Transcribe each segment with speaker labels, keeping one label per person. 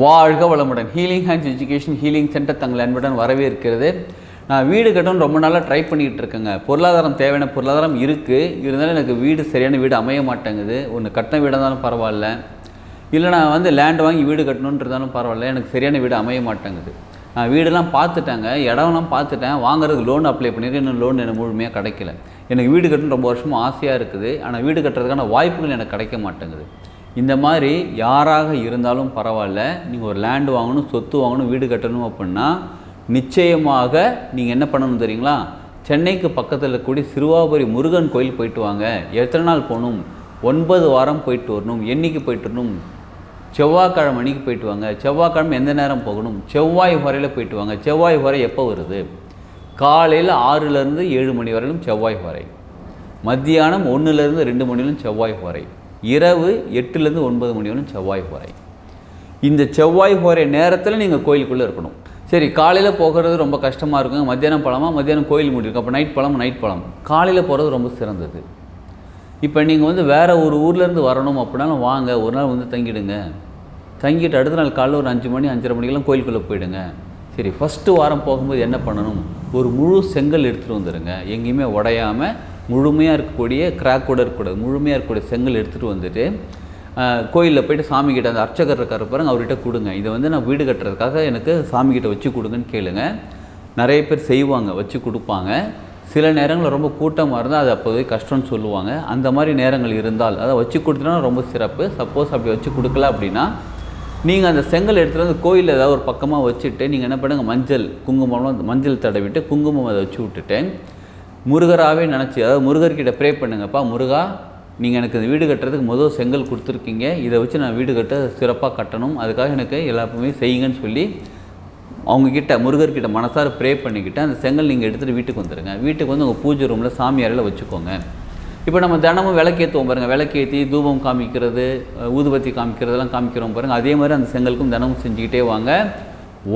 Speaker 1: வாழ்க வளமுடன். Healing hands education healing centre தங்கள் அன்புடன் வரவேற்கிறது. நான் வீடு கட்டணும் ரொம்ப நாளாக ட்ரை பண்ணிகிட்டு இருக்கேங்க. பொருளாதாரம் தேவையான பொருளாதாரம் இருக்குது இருந்தாலும் எனக்கு வீடு சரியான வீடு அமைய மாட்டேங்குது. ஒன்று கட்டின வீடாக இருந்தாலும் பரவாயில்ல. இல்லை நான் வந்து லேண்ட் வாங்கி வீடு கட்டணுன்றதாலும் பரவாயில்ல. எனக்கு சரியான வீடு அமைய மாட்டேங்குது. நான் வீடெல்லாம் பார்த்துட்டேங்க. இடம்லாம் பார்த்துட்டேன். வாங்குறதுக்கு லோன் அப்ளை பண்ணியிருக்கேன் இன்னும் லோன் எனக்கு முழுமையாக கிடைக்கல. எனக்கு வீடு கட்டணும் ரொம்ப வருஷமாக ஆசையாக இருக்குது. ஆனால் வீடு கட்டுறதுக்கான வாய்ப்புகள் எனக்கு கிடைக்க மாட்டேங்குது. இந்த மாதிரி யாராக இருந்தாலும் பரவாயில்ல. நீங்கள் ஒரு லேண்டு வாங்கணும் சொத்து வாங்கணும் வீடு கட்டணும் அப்படின்னா நிச்சயமாக நீங்கள் என்ன பண்ணணும் தெரியுங்களா? சென்னைக்கு பக்கத்தில் இருக்கக்கூடிய சிறுவாபுரி முருகன் கோயில் போயிட்டு வாங்க. எத்தனை நாள் போகணும்? ஒன்பது வாரம் போயிட்டு வரணும். என்றைக்கு போயிட்டு வரணும்? செவ்வாய்க்கிழமை அன்னைக்கு போயிட்டு வாங்க. செவ்வாய்க்கிழமை எந்த நேரம் போகணும்? செவ்வாய் வரையில் போயிட்டு வாங்க. செவ்வாய் வரை எப்போ வருது? காலையில் ஆறுலேருந்து ஏழு மணி வரையிலும் செவ்வாய் வரை. மத்தியானம் ஒன்றுலேருந்து ரெண்டு மணிலும் செவ்வாய் வரை. இரவு எட்டுலேருந்து ஒன்பது மணி வரையும் செவ்வாய் வரை இந்த செவ்வாய் போகிற நேரத்தில் நீங்கள் கோயிலுக்குள்ளே இருக்கணும். சரி காலையில் போகிறது ரொம்ப கஷ்டமாக இருக்குங்க மத்தியானம் பழமா மத்தியானம் கோயில் முடியிருக்கும் அப்போ நைட் பழம் நைட் பழம் காலையில் போகிறது ரொம்ப சிறந்தது. இப்போ நீங்கள் வந்து வேறு ஒரு ஊர்லேருந்து வரணும் அப்படின்னாலும் வாங்க. ஒரு நாள் வந்து தங்கிடுங்க. தங்கிட்டு அடுத்த நாள் காலைல ஒரு அஞ்சு மணி அஞ்சரை மணிக்கெல்லாம் கோயிலுக்குள்ளே போயிடுங்க. சரி ஃபஸ்ட்டு வாரம் போகும்போது என்ன பண்ணணும்? ஒரு முழு செங்கல் எடுத்துகிட்டு வந்துடுங்க. எங்கேயுமே உடையாமல் முழுமையாக இருக்கக்கூடிய கிராக்கோட இருக்கக்கூடாது. முழுமையாக இருக்கக்கூடிய செங்கல் எடுத்துகிட்டு வந்துட்டு கோயிலில் போயிட்டு சாமி கிட்ட அந்த அர்ச்சகர் இருக்காரு பாருங்க அவர்கிட்ட கொடுங்க. இதை வந்து நான் வீடு கட்டுறதுக்காக எனக்கு சாமி கிட்ட வச்சு கொடுங்கன்னு கேளுங்க. நிறைய பேர் செய்வாங்க வச்சு கொடுப்பாங்க. சில நேரங்களில் ரொம்ப கூட்டமாக இருந்தால் அது அப்போவே கஷ்டம்னு சொல்லுவாங்க. அந்த மாதிரி நேரங்கள் இருந்தால் அதை வச்சு கொடுத்தனா ரொம்ப சிறப்பு. சப்போஸ் அப்படி வச்சு கொடுக்கல அப்படின்னா நீங்கள் அந்த செங்கல் எடுத்துகிட்டு வந்து கோயிலில் ஏதாவது ஒரு பக்கமாக வச்சுட்டு நீங்கள் என்ன பண்ணுங்கள் மஞ்சள் குங்குமம்லாம் மஞ்சள் தடவிட்டு குங்குமம் அதை வச்சு விட்டுட்டு முருகராகவே நினச்சி அதாவது முருகர்கிட்ட ப்ரே பண்ணுங்கப்பா முருகா நீங்கள் எனக்கு இந்த வீடு கட்டுறதுக்கு முதல் செங்கல் கொடுத்துருக்கீங்க. இதை வச்சு நான் வீடு கட்ட சிறப்பாக கட்டணும். அதுக்காக எனக்கு எல்லாருமே செய்யுங்கன்னு சொல்லி அவங்கக்கிட்ட முருகர்கிட்ட மனசார ப்ரே பண்ணிக்கிட்டு அந்த செங்கல் நீங்கள் எடுத்துகிட்டு வீட்டுக்கு வந்துடுங்க வீட்டுக்கு வந்து உங்கள் பூஜை ரூமில் சாமி அறையில் வச்சுக்கோங்க. இப்போ நம்ம தினமும் விளக்கேற்றுவோம் பாருங்கள் விளக்கேற்றி தூபம் காமிக்கிறது ஊதுபத்தி காமிக்கிறதெல்லாம் காமிக்கிறோம் பாருங்கள் அதே மாதிரி அந்த செங்கலுக்கும் தினமும் செஞ்சுக்கிட்டே வாங்க.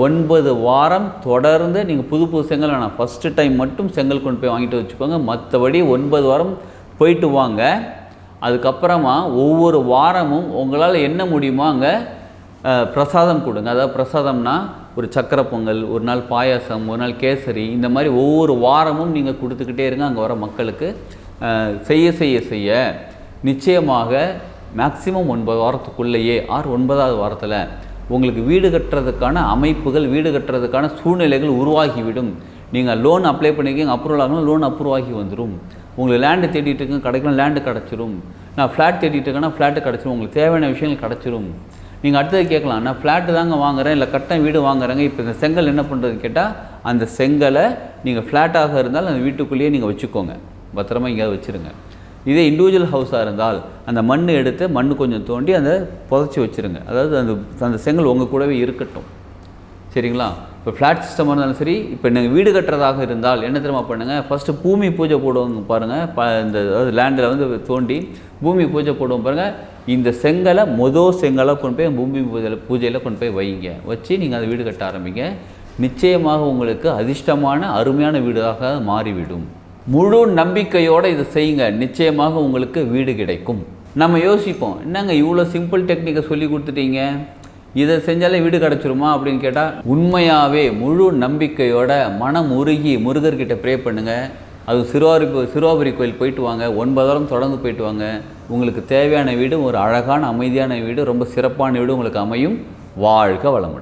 Speaker 1: ஒன்பது வாரம் தொடர்ந்து நீங்கள் புது புது செங்கல் வேணாம். ஃபஸ்ட்டு டைம் மட்டும் செங்கல் கொண்டு போய் வாங்கிட்டு வச்சுக்கோங்க. மற்றபடி ஒன்பது வாரம் போயிட்டு வாங்க. அதுக்கப்புறமா ஒவ்வொரு வாரமும் உங்களால் என்ன முடியுமோ அங்கே பிரசாதம் கொடுங்க. அதாவது பிரசாதம்னா ஒரு சக்கரை பொங்கல் ஒரு நாள் பாயாசம் ஒரு நாள் கேசரி இந்த மாதிரி ஒவ்வொரு வாரமும் நீங்கள் கொடுத்துக்கிட்டே இருங்க. அங்கே வர மக்களுக்கு செய்ய செய்ய செய்ய நிச்சயமாக மேக்சிமம் ஒன்பது வாரத்துக்குள்ளேயே ஆறு ஒன்பதாவது வாரத்தில் உங்களுக்கு வீடு கட்டுறதுக்கான அமைப்புகள் வீடு கட்டுறதுக்கான சூழ்நிலைகள் உருவாகிவிடும். நீங்கள் லோன் அப்ளை பண்ணிக்கிங்க அப்ரூவல் ஆகணும் லோன் அப்ரூவ் ஆகி வந்துடும் உங்களுக்கு லேண்டு தேடிட்டு இருக்கேன் கிடைக்கலாம் லேண்டு கிடச்சிரும். நான் ஃப்ளாட் தேடிட்டு இருக்கேன்னா ஃப்ளாட்டு கிடச்சிரும். உங்களுக்கு தேவையான விஷயங்கள் கிடச்சிரும். நீங்கள் அடுத்தது கேட்கலாம் நான் ஃப்ளாட்டு தாங்க வாங்குறேன் இல்லை கட்டம் வீடு வாங்குறேங்க. இப்போ இந்த செங்கல் என்ன பண்ணுறது கேட்டால் அந்த செங்கலை நீங்கள் ஃப்ளாட்டாக இருந்தால் அந்த வீட்டுக்குள்ளேயே நீங்கள் வச்சுக்கோங்க. பத்திரமா எங்கேயாவது வச்சுருங்க. இதே இண்டிவிஜுவல் ஹவுஸாக இருந்தால் அந்த மண் எடுத்து மண் கொஞ்சம் தோண்டி அதை புதைச்சி வச்சுருங்க. அதாவது அந்த அந்த செங்கல் உங்கள் கூடவே இருக்கட்டும். சரிங்களா? இப்போ ஃப்ளாட் சிஸ்டமாக இருந்தாலும் சரி இப்போ நீங்கள் வீடு கட்டுறதாக இருந்தால் என்ன தெரியுமா பண்ணுங்கள் ஃபஸ்ட்டு பூமி பூஜை போடுவாங்க பாருங்கள் ப இந்த அதாவது லேண்டில் வந்து தோண்டி பூமி பூஜை போடுவோம் பாருங்கள் இந்த செங்கலை மொதல் செங்கலை கொண்டு போய் பூமி பூஜையில் பூஜையில் கொண்டு போய் வைங்க. வச்சு நீங்கள் அதை வீடு கட்ட ஆரம்பிங்க. நிச்சயமாக உங்களுக்கு அதிர்ஷ்டமான அருமையான வீடாக மாறிவிடும். முழு நம்பிக்கையோடு இதை செய்யுங்க. நிச்சயமாக உங்களுக்கு வீடு கிடைக்கும். நம்ம யோசிப்போம் என்னங்க இவ்வளோ சிம்பிள் டெக்னிக்கை சொல்லி கொடுத்துட்டீங்க? இதை செஞ்சாலே வீடு கிடச்சிருமா? அப்படின்னு கேட்டால் உண்மையாகவே முழு நம்பிக்கையோட மனம் உருகி முருகர்கிட்ட ப்ரே பண்ணுங்கள் அது சிறுவாரி சிறுவாபுரி கோயில் போயிட்டு வாங்க. ஒன்பதாயிரம் தொடர்ந்து போயிட்டு வாங்க. உங்களுக்கு தேவையான வீடு ஒரு அழகான அமைதியான வீடு ரொம்ப சிறப்பான வீடு உங்களுக்கு அமையும். வாழ்க வளமுடன்.